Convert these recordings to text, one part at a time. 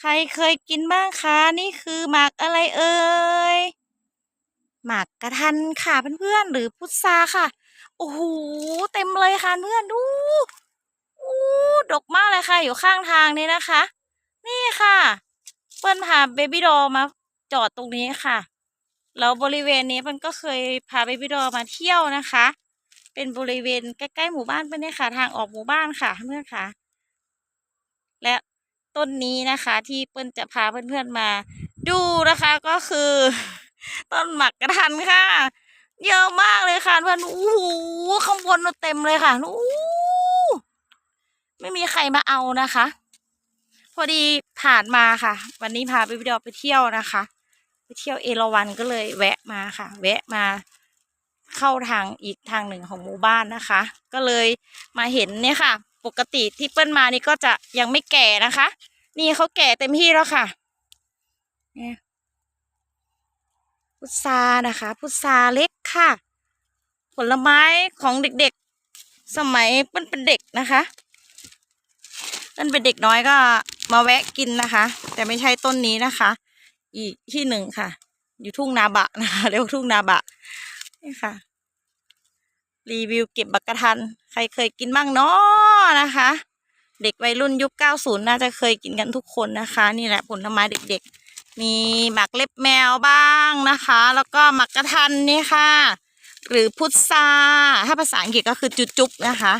ใครเคยกินบ้างคะ นี่คือหมากอะไรเอ่ยหมากกระทันค่ะเพื่อนๆหรือพุทราค่ะ โอ้โหเต็มเลยค่ะเพื่อนดูอู้ดกมากเลยค่ะ อยู่ข้างทางนี้นะคะ นี่ค่ะ เปิ้ลพาเบบี้ดอมาจอดตรงนี้ค่ะแล้วบริเวณนี้เปิ้ลก็เคยพาเบบี้ดอมาเที่ยวนะคะ เป็นบริเวณใกล้ๆหมู่บ้านเปิ้ลเนี่ยค่ะ ทางออกหมู่บ้านค่ะเพื่อนค่ะ ต้นนี้นะคะ ที่เปิ้ลจะพาเพื่อนๆมา ดูนะคะก็คือ ต้นหมักกระทันค่ะ เยอะมากเลยค่ะเพื่อนโอ้โหข้างบนเต็มเลยค่ะโอ้ไม่มีใครมาเอานะคะ พอดีผ่านมาค่ะ วันนี้พาไปวิดีโอไปเที่ยวนะคะ ไปเที่ยวเอราวันก็เลยแวะมาค่ะ แวะมาเข้าทางอีกทางหนึ่งของหมู่บ้านนะคะ ก็เลยมาเห็นเนี่ยค่ะ ปกติที่เปิ้ลมานี่ก็จะยังไม่แก่นะคะ นี่เขาแก่เต็มที่แล้วค่ะเนี่ยพุทรานะคะ พุทราเล็กค่ะ ผลไม้ของเด็กๆ สมัยเปิ้ลเป็นเด็กนะคะเปิ้ลเป็นเด็กน้อยก็มาแวะกินนะคะ แต่ไม่ใช่ต้นนี้นะคะ อีกที่หนึ่งค่ะ อยู่ทุ่งนาบะนะคะเรียกว่าทุ่งนาบะนี่ค่ะ รีวิวเก็บบักกะทัน ใครเคยกินบ้างเนาะ นะคะ เด็กวัยรุ่นยุค 90 น่าจะเคยกินกันทุกคนนะคะ นี่แหละผลไม้เด็กๆ มีหมักเล็บแมวบ้างนะคะ แล้วก็หมักกระทันนี่ค่ะ หรือพุทราถ้าภาษาอังกฤษก็คือจุจุ๊บนะคะ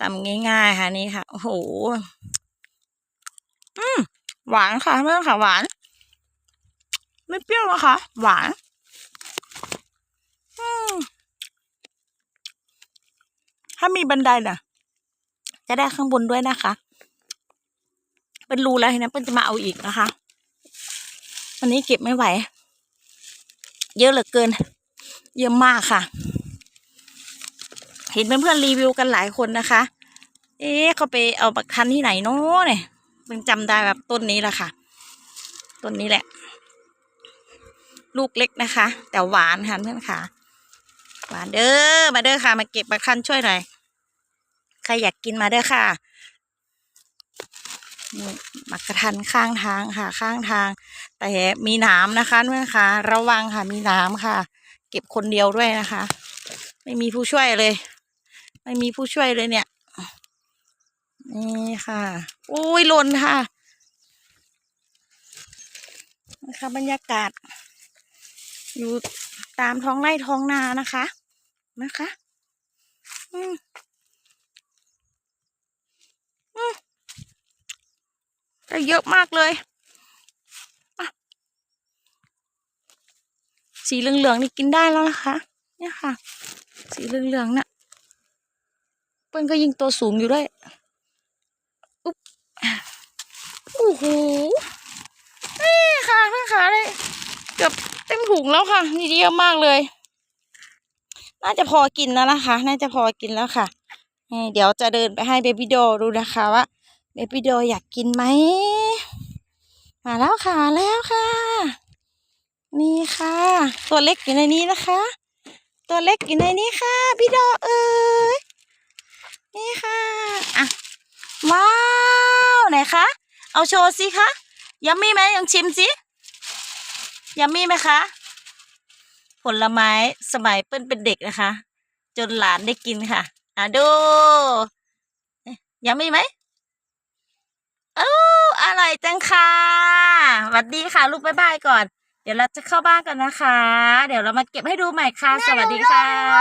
จำง่ายๆค่ะนี่ค่ะ โอ้โห อืมหวานค่ะเพื่อนค่ะหวาน ไม่เปรี้ยวนะคะ หวาน อืมถ้ามีบันไดน่ะ จะได้ข้างบนด้วยนะคะ เป็นรูแล้วทีนี้เปิ้ลจะมาเอาอีกนะคะวันนี้เก็บไม่ไหว เยอะเหลือเกิน เยอะมากค่ะ เห็นเพื่อนๆรีวิวกันหลายคนนะคะ เอ๊ะเขาไปเอาบักทันที่ไหนเนาะเนี่ยเพิ่งจำได้แบบต้นนี้แหละค่ะ ต้นนี้แหละ ลูกเล็กนะคะ แต่หวานค่ะเพื่อนค่ะ หวานเด้อมาเด้อค่ะ มาเก็บบักทันช่วยหน่อย ใครอยากกินมาเด้อค่ะมักกระทันข้างทางค่ะข้างทาง แต่มีหนามนะคะเพื่อนค่ะระวังค่ะมีหนามค่ะ เก็บคนเดียวด้วยนะคะ ไม่มีผู้ช่วยเลย ไม่มีผู้ช่วยเลยเนี่ยนี่ค่ะอุ้ยหล่นค่ะนะคะบรรยากาศ อยู่ตามท้องไร่ท้องนานะคะนะคะ อืม ได้เยอะมากเลย สีเหลืองๆนี่กินได้แล้วนะคะ เนี่ยค่ะ สีเหลืองๆน่ะเปิ้ลก็ยิงตัวสูงอยู่ด้วยอุ๊บโอ้โหนี่ค่ะเพื่อนขาเลยเกือบเต็มถุงแล้วค่ะนี่เยอะมากเลย น่าจะพอกินแล้วนะคะ น่าจะพอกินแล้วค่ะ เดี๋ยวจะเดินไปให้เบบี้โดดูนะคะว่า เบบี้โดอยากกินไหม มาแล้วค่ะมาแล้วค่ะ นี่ค่ะ ตัวเล็กอยู่ในนี้นะคะ ตัวเล็กอยู่ในนี้ค่ะ พี่โดเอ้ยนี่ค่ะอะว้าวไหนคะ เอาโชว์สิคะยัมมี่ไหมยังชิมสิยัมมี่ไหมคะ ผลไม้สมัยเปิ้ลเป็นเด็กนะคะ จนหลานได้กินค่ะ อะดูยัมมี่ไหม โอ้อร่อยจังค่ะสวัสดีค่ะ ลูกบ๊ายบายก่อน เดี๋ยวเราจะเข้าบ้านกันนะคะ เดี๋ยวเรามาเก็บให้ดูใหม่ค่ะ สวัสดีค่ะ